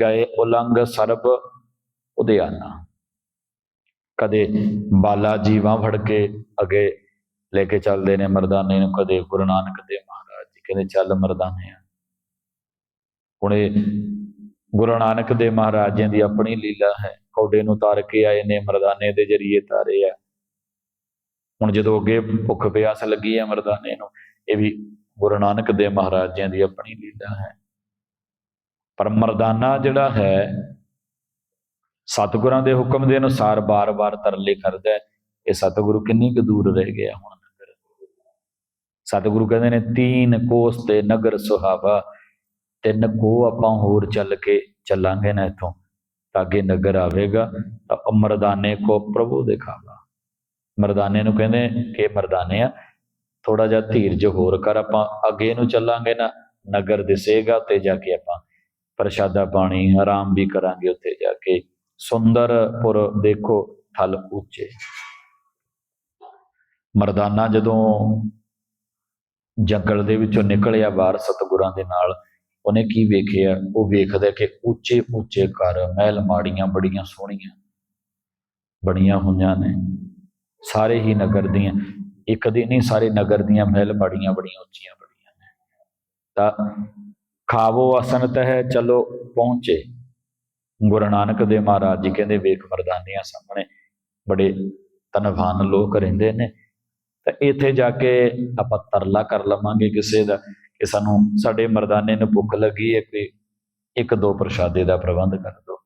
ਗਏ ਉਲੰਗ ਸਰਬ ਉਦਿਆਨਾ। ਕਦੇ ਬਾਲਾ ਜੀਵਾਂ ਫੜ ਕੇ ਅੱਗੇ ਲੈ ਕੇ ਚੱਲਦੇ ਨੇ ਮਰਦਾਨੇ ਨੂੰ, ਕਦੇ ਗੁਰੂ ਨਾਨਕ ਦੇਵ ਮਹਾਰਾਜ ਜੀ, ਕਹਿੰਦੇ ਚੱਲ ਮਰਦਾਨੇ ਆ। ਹੁਣ ਇਹ ਗੁਰੂ ਨਾਨਕ ਦੇਵ ਮਹਾਰਾਜ ਜੀ ਦੀ ਆਪਣੀ ਲੀਲਾ ਹੈ, ਕੌਡੇ ਨੂੰ ਤਾਰ ਕੇ ਆਏ ਨੇ, ਮਰਦਾਨੇ ਦੇ ਜਰੀਏ ਤਾਰੇ ਆ। ਹੁਣ ਜਦੋਂ ਅੱਗੇ ਭੁੱਖ ਪਿਆਸ ਲੱਗੀ ਹੈ ਮਰਦਾਨੇ ਨੂੰ, ਇਹ ਵੀ ਗੁਰੂ ਨਾਨਕ ਦੇਵ ਮਹਾਰਾਜ ਜੀ ਦੀ ਆਪਣੀ ਲੀਲਾ ਹੈ। ਪਰ ਮਰਦਾਨਾ ਜਿਹੜਾ ਹੈ ਸਤਿਗੁਰਾਂ ਦੇ ਹੁਕਮ ਦੇ ਅਨੁਸਾਰ ਬਾਰ-ਬਾਰ ਤਰਲੇ ਕਰਦਾ ਹੈ। ਇਹ ਸਤਿਗੁਰੂ ਕਿੰਨੀ ਕੁ ਦੂਰ ਰਹਿ ਗਿਆ ਹੁਣ ਨਗਰ ਸਤਿਗੁਰੂ ਕਹਿੰਦੇ ਨੇ, ਤੀਨ ਕੋਸ ਤੇ ਨਗਰ ਸੁਹਾਵਾ, ਤਿੰਨ ਕੋ ਆਪਾਂ ਹੋਰ ਚੱਲ ਕੇ ਚੱਲਾਂਗੇ ਨਾ ਇੱਥੋਂ। ਤਾਂ ਅੱਗੇ ਨਗਰ ਆਵੇਗਾ, ਤਾਂ ਮਰਦਾਨੇ ਕੋ ਪ੍ਰਭੂ ਦਿਖਾਵਾ। ਮਰਦਾਨੇ ਨੂੰ ਕਹਿੰਦੇ ਕਿ ਮਰਦਾਨੇ ਆ ਥੋੜਾ ਜਿਹਾ ਧੀਰਜ ਹੋਰ ਕਰ, ਆਪਾਂ ਅੱਗੇ ਨੂੰ ਚੱਲਾਂਗੇ ਨਾ, ਨਗਰ ਦਿਸੇਗਾ ਤੇ ਜਾ ਕੇ ਆਪਾਂ। ਪ੍ਰਸ਼ਾਦਾ ਪਾਣੀ, ਆਰਾਮ ਵੀ ਕਰਾਂਗੇ ਉੱਥੇ ਜਾ ਕੇ। ਸੁੰਦਰਪੁਰ ਦੇਖੋ ਥਲ ਉੱਚੇ। ਮਰਦਾਨਾ ਜਦੋਂ ਜੰਗਲ ਦੇ ਵਿੱਚੋਂ ਨਿਕਲਿਆ ਬਾਹਰ ਸਤਿਗੁਰਾਂ ਦੇ ਨਾਲ, ਉਹਨੇ ਕੀ ਵੇਖਿਆ? ਉਹ ਵੇਖਦਾ ਕਿ ਉੱਚੇ ਉੱਚੇ ਘਰ, ਮਹਿਲ ਮਾੜੀਆਂ ਬੜੀਆਂ ਸੋਹਣੀਆਂ ਬਣੀਆਂ ਹੋਈਆਂ ਨੇ। ਸਾਰੇ ਹੀ ਨਗਰ ਦੀਆਂ, ਇੱਕ ਦਿਨ ਹੀ ਸਾਰੇ ਨਗਰ ਦੀਆਂ ਮਹਿਲ ਮਾੜੀਆਂ ਬੜੀਆਂ ਉੱਚੀਆਂ ਬਣੀਆਂ ਨੇ। ਤਾਂ ਖਾਵੋ ਅਸਨ ਹੈ ਚਲੋ ਪਹੁੰਚੇ। ਗੁਰੂ ਨਾਨਕ ਦੇਵ ਮਹਾਰਾਜ ਜੀ ਕਹਿੰਦੇ, ਵੇਖ ਮਰਦਾਨੀਆਂ ਸਾਹਮਣੇ ਬੜੇ ਧਨਵਾਨ ਲੋਕ ਰਹਿੰਦੇ ਨੇ। ਤਾਂ ਇੱਥੇ ਜਾ ਕੇ ਆਪਾਂ ਤਰਲਾ ਕਰ ਲਵਾਂਗੇ ਕਿਸੇ ਦਾ ਕਿ ਸਾਨੂੰ ਸਾਡੇ ਮਰਦਾਨੇ ਨੂੰ ਭੁੱਖ ਲੱਗੀ ਹੈ, ਕੋਈ ਇੱਕ ਦੋ ਪ੍ਰਸ਼ਾਦੇ ਦਾ ਪ੍ਰਬੰਧ ਕਰ ਦਿਓ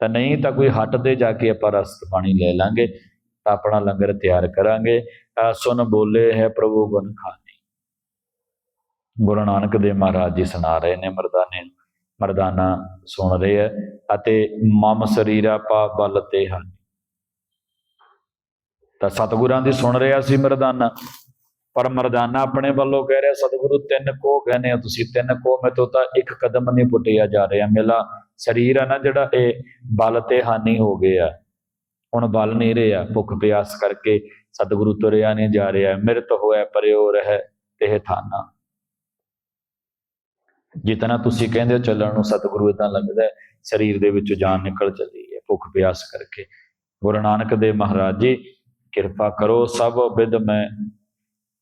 ਤਾਂ ਨਹੀਂ ਤਾਂ ਕੋਈ ਹੱਟ ਤੇ ਜਾ ਕੇ ਆਪਾਂ ਰਸਤ ਪਾਣੀ ਲੈ ਲਾਂਗੇ, ਤਾਂ ਆਪਣਾ ਲੰਗਰ ਤਿਆਰ ਕਰਾਂਗੇ। ਤਾਂ ਸੁਨ ਬੋਲੇ ਹੈ ਪ੍ਰਭੂ ਗੁਣ ਖਾਨੀ ਗੁਰੂ ਨਾਨਕ ਦੇਵ ਮਹਾਰਾਜ ਜੀ ਸੁਣਾ ਰਹੇ ਨੇ ਮਰਦਾਨੇ ਨੂੰ। ਮਰਦਾਨਾ ਸੁਣ ਰਹੇ ਹੈ ਅਤੇ ਮਮ ਸਰੀਰਾ ਪਾ ਬਲ ਤੇ ਹਨ। ਤਾਂ ਸਤਿਗੁਰਾਂ ਦੀ ਸੁਣ ਰਿਹਾ ਸੀ ਮਰਦਾਨਾ, ਪਰ ਮਰਦਾਨਾ ਆਪਣੇ ਵੱਲੋਂ ਕਹਿ ਰਿਹਾ, ਸਤਿਗੁਰੂ, ਤਿੰਨ ਕੋ ਕਹਿੰਦੇ ਤੁਸੀਂ, ਤਿੰਨ ਕੋ ਮੈਂ ਤੋਂ ਤਾਂ ਇੱਕ ਕਦਮ ਨਹੀਂ ਪੁੱਟਿਆ ਜਾ ਰਿਹਾ। ਮੇਲਾ ਸਰੀਰ ਆ ਨਾ ਜਿਹੜਾ, ਇਹ ਬਲ ਤੇ ਹਾਨੀ ਹੋ ਗਿਆ ਹੁਣ ਬਲ ਨਹੀਂ ਰਿਹਾ, ਭੁੱਖ ਪਿਆਸ ਕਰਕੇ ਸਤਿਗੁਰੂ ਤੁਰਿਆ ਨਹੀਂ ਜਾ ਰਿਹਾ। ਮਿਰਤ ਹੋਇਆ, ਪਰਿਓ ਰਹਿ ਤੇ ਥਾਨਾ ਜਿਤਨਾ ਤੁਸੀਂ ਕਹਿੰਦੇ ਹੋ ਚੱਲਣ ਨੂੰ ਸਤਿਗੁਰੂ ਇਦਾਂ ਲੱਗਦਾ ਸਰੀਰ ਦੇ ਵਿੱਚੋਂ ਜਾਨ ਨਿਕਲ ਚੱਲੀ ਹੈ, ਭੁੱਖ ਪਿਆਸ ਕਰਕੇ। ਗੁਰੂ ਨਾਨਕ ਦੇ ਮਹਾਰਾਜ ਜੀ, ਕਿਰਪਾ ਕਰੋ, ਸਭ ਵਿਦ ਮੈਂ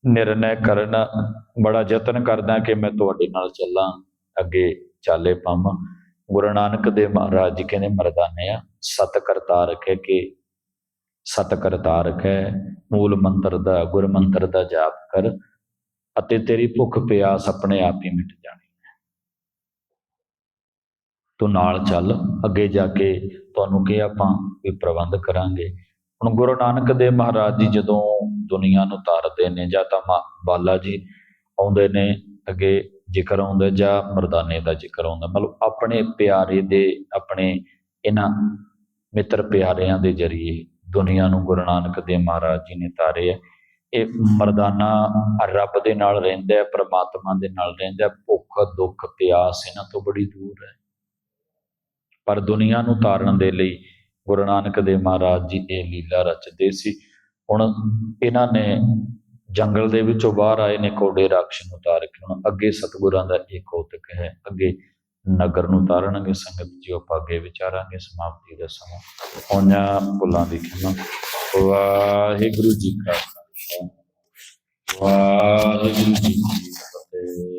ਨਿਰਣੈ ਕਰਨ, ਬੜਾ ਯਤਨ ਕਰਦਾ ਕਿ ਮੈਂ ਤੁਹਾਡੇ ਨਾਲ ਚੱਲਾਂ, ਅੱਗੇ ਚਾਲੇ ਪਾਵਾਂ ਗੁਰੂ ਨਾਨਕ ਦੇ ਮਹਾਰਾਜ ਜੀ ਕਹਿੰਦੇ ਮਰਦਾਨੇ ਆ ਸਤ ਕਰਤਾ ਰੱਖੇ ਕਿ, ਸਤ ਕਰਤਾ ਰੱਖੇ, ਮੂਲ ਮੰਤਰ ਦਾ, ਗੁਰ ਮੰਤਰ ਦਾ ਜਾਪ ਕਰ, ਅਤੇ ਤੇਰੀ ਭੁੱਖ ਪਿਆਸ ਆਪਣੇ ਆਪ ਹੀ ਮਿਟ ਜਾਣੀ। ਤੂੰ ਨਾਲ ਚੱਲ, ਅੱਗੇ ਜਾ ਕੇ ਤੁਹਾਨੂੰ ਕੀ ਆਪਾਂ ਵੀ ਪ੍ਰਬੰਧ ਕਰਾਂਗੇ। ਹੁਣ ਗੁਰੂ ਨਾਨਕ ਦੇਵ ਮਹਾਰਾਜ ਜੀ ਜਦੋਂ ਦੁਨੀਆ ਨੂੰ ਤਾਰਦੇ ਨੇ ਜਾਂ ਤਾਂ ਮਾ- ਬਾਲਾ ਜੀ ਆਉਂਦੇ ਨੇ, ਅੱਗੇ ਜ਼ਿਕਰ ਆਉਂਦਾ ਜਾਂ ਮਰਦਾਨੇ ਦਾ ਜ਼ਿਕਰ ਆਉਂਦਾ, ਮਤਲਬ ਆਪਣੇ ਪਿਆਰੇ ਦੇ, ਆਪਣੇ ਇਹਨਾਂ ਮਿੱਤਰ ਪਿਆਰਿਆਂ ਦੇ ਜਰੀਏ ਦੁਨੀਆ ਨੂੰ ਗੁਰੂ ਨਾਨਕ ਦੇਵ ਮਹਾਰਾਜ ਜੀ ਨੇ ਤਾਰੇ ਹੈ ਇਹ ਮਰਦਾਨਾ ਰੱਬ ਦੇ ਨਾਲ ਰਹਿੰਦਾ ਹੈ ਪ੍ਰਮਾਤਮਾ ਦੇ ਨਾਲ ਰਹਿੰਦਾ, ਭੁੱਖ, ਦੁੱਖ, ਪਿਆਸ ਇਹਨਾਂ ਤੋਂ ਬੜੀ ਦੂਰ ਹੈ। ਪਰ ਦੁਨੀਆ ਨੂੰ ਤਾਰਨ ਦੇ ਲਈ ਗੁਰੂ ਨਾਨਕ ਦੇਵ ਮਹਾਰਾਜ ਜੀ ਇਹ ਲੀਲਾ ਰਚਦੇ ਸੀ। ਹੁਣ ਇਹਨਾਂ ਨੇ ਜੰਗਲ ਦੇ ਵਿੱਚੋਂ ਬਾਹਰ ਆਏ ਨੇ ਕੋਡੇ ਰਾਖਸ਼ ਨੂੰ ਤਾਰ ਕੇ ਹੁਣ ਅੱਗੇ ਸਤਿਗੁਰਾਂ ਦਾ ਇਹ ਕੌਤਕ ਹੈ। ਅੱਗੇ ਨਗਰ ਨੂੰ ਤਾਰਨਗੇ, ਸੰਗਤ ਜੀ ਆਪਾਂ ਅੱਗੇ ਵਿਚਾਰਾਂਗੇ, ਸਮਾਪਤੀ ਦਾ ਸਮਾਂ ਉਹਨਾਂ ਭੁੱਲਾਂ ਦੀ ਖਿਮਾ। ਵਾਹਿਗੁਰੂ ਜੀ ਕਾ ਖਾਲਸਾ, ਵਾਹਿਗੁਰੂ ਜੀ ਕੀ ਫਤਿਹ।